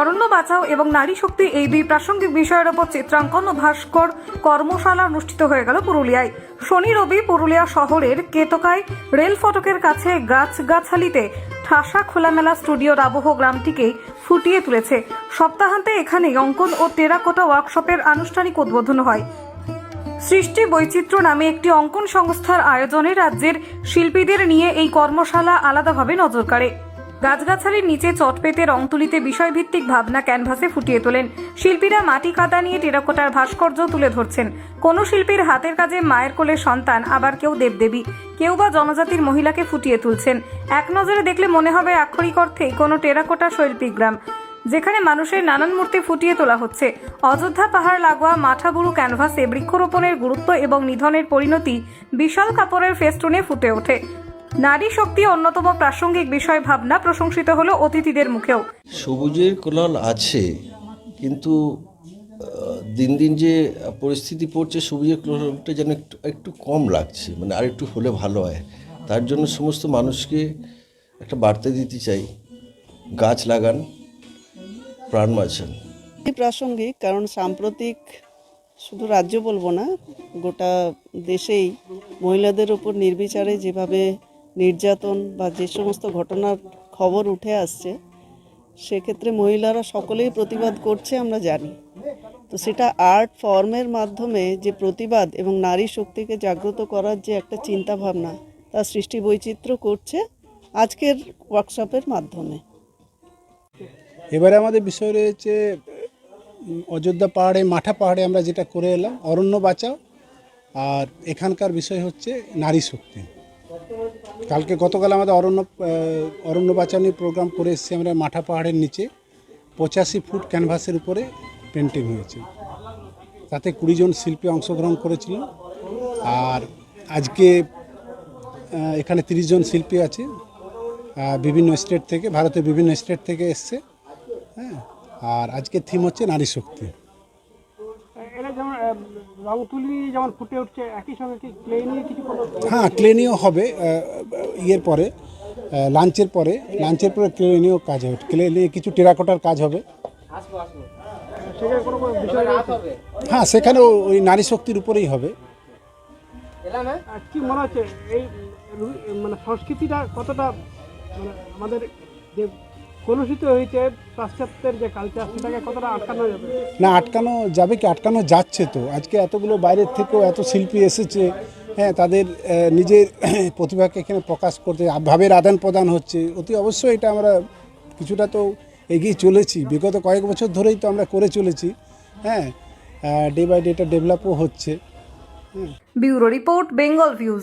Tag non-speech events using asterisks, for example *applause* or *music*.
অরণ্য বাঁচাও এবং নারী শক্তি এই দুই প্রাসঙ্গিক বিষয়ের ওপর চিত্রাঙ্কন ও ভাস্কর কর্মশালা অনুষ্ঠিত হয়ে গেল পুরুলিয়ায়। শনি রবি পুরুলিয়া শহরের কেতকায় রেল ফটকের কাছে গাছগাছালিতে ঠাসা খোলামেলা স্টুডিওর আবহ গ্রামটিকে ফুটিয়ে তুলেছে। সপ্তাহান্তে এখানে অঙ্কন ও টেরাকোটা ওয়ার্কশপের আনুষ্ঠানিক উদ্বোধন হয়। সৃষ্টি বৈচিত্র্য নামে একটি অঙ্কন সংস্থার আয়োজনে রাজ্যের শিল্পীদের নিয়ে এই কর্মশালা আলাদাভাবে নজর কাড়ে। গাছগাছালির নিচে চট পেতে রং তুলিতে বিষয়ভিত্তিক ভাবনা ক্যানভাসে ফুটিয়ে তোলেন। শিল্পীরা মাটি কাদা নিয়ে টেরাকোটার ভাস্কর্য তুলে ধরছেন। কোনো শিল্পীর হাতের কাজে মায়ের কোলে সন্তান, আবার কেউ দেবদেবী। কেউ বা জনজাতির মহিলাকে ফুটিয়ে তুলছেন। এক নজরে দেখলে মনে হবে আক্ষরিক অর্থেই কোনো টেরাকোটা শৈল্পিক গ্রাম। যেখানে মানুষের নানান মূর্তি ফুটিয়ে তোলা হচ্ছে। অযোধ্যা পাহাড় লাগোয়া মাঠাবুরু ক্যানভাসে বৃক্ষরোপণের গুরুত্ব এবং নিধনের পরিণতি বিশাল কাপড়ের ফেস্টুনে ফুটে ওঠে। নারী শক্তি অন্যতম প্রাসঙ্গিক বিষয় ভাবনা প্রশংসিত হলো অতিথিদের মুখেও। সবুজের কোলাল আছে কিন্তু দিন দিন যে পরিস্থিতি পড়ছে সবুজের কোলালটা যেন একটু একটু কম লাগছে মানে আর একটু হলে ভালো হয়। তার জন্য সমস্ত মানুষকে একটা বার্তা দিতে চাই গাছ লাগান প্রাণ বাঁচান। প্রাসঙ্গিক কারণ সাম্প্রতিক শুধু রাজ্য বলব না গোটা দেশেই মহিলাদের উপর নির্বিচারে যেভাবে নির্যাতন বা যে সমস্ত ঘটনার খবর উঠে আসছে, সেক্ষেত্রে মহিলারা সকলেই প্রতিবাদ করছে আমরা জানি। তো সেটা আর্ট ফর্মের মাধ্যমে যে প্রতিবাদ এবং নারী শক্তিকে জাগ্রত করার যে একটা চিন্তা ভাবনা তার সৃষ্টি বৈচিত্র্য করছে আজকের ওয়ার্কশপের মাধ্যমে। এবারে আমাদের বিষয় রয়েছে, অযোধ্যা পাহাড়ে, মাঠা পাহাড়ে আমরা যেটা করে এলাম, অরণ্য বাঁচাও, আর এখানকার বিষয় হচ্ছে নারী শক্তি। কালকে গতকাল আমাদের অরণ্য অরণ্য বাঁচাও নিয়ে প্রোগ্রাম করে এসেছি আমরা মাঠা পাহাড়ের নিচে। পঁচাশি ফুট ক্যানভাসের উপরে পেন্টিং হয়েছে। তাতে কুড়িজন শিল্পী অংশগ্রহণ করেছিল। আর আজকে এখানে জন শিল্পী আছে। বিভিন্ন স্টেট থেকে, ভারতের বিভিন্ন স্টেট থেকে এসছে। হ্যাঁ? আর আজকের থিম হচ্ছে নারী শক্তি। রং তুলি যেমন ফুটে উঠছে একই সঙ্গে কি ক্লে নিয়ে কিছু কোনো হ্যাঁ ক্লেনিও হবে ইয়ের পরে লাঞ্চের পরে। লাঞ্চের পরে ক্লেনিও কাজ হবে। ক্লে নিয়ে কিছু টেরাকোটার কাজ হবে। সেখানে? হ্যাঁ সেখানেও ওই নারী শক্তির উপরেই হবে। আর কি মনে হচ্ছে এই মানে সংস্কৃতিটা কতটা মানে আমাদের যে কলুষিত হয়েছে পাশ্চাত্যের যে কালচার সেটাকে কতটা আটকানো যাবে? না আটকানো যাবে কি? আটকানো যাচ্ছে তো। আজকে এতগুলো বাইরের থেকেও এত শিল্পী এসেছে হ্যাঁ তাদের নিজের *clears throat* প্রতিভাকে এখানে প্রকাশ করতে ভাবের আদান প্রদান হচ্ছে। অতি অবশ্যই এটা আমরা কিছুটা তো এগিয়ে চলেছি। বিগত কয়েক বছর ধরেই তো আমরা করে চলেছি হ্যাঁ ডে বাই ডে এটা ডেভেলপও হচ্ছে ব্যুরো রিপোর্ট বেঙ্গল ভিউজ।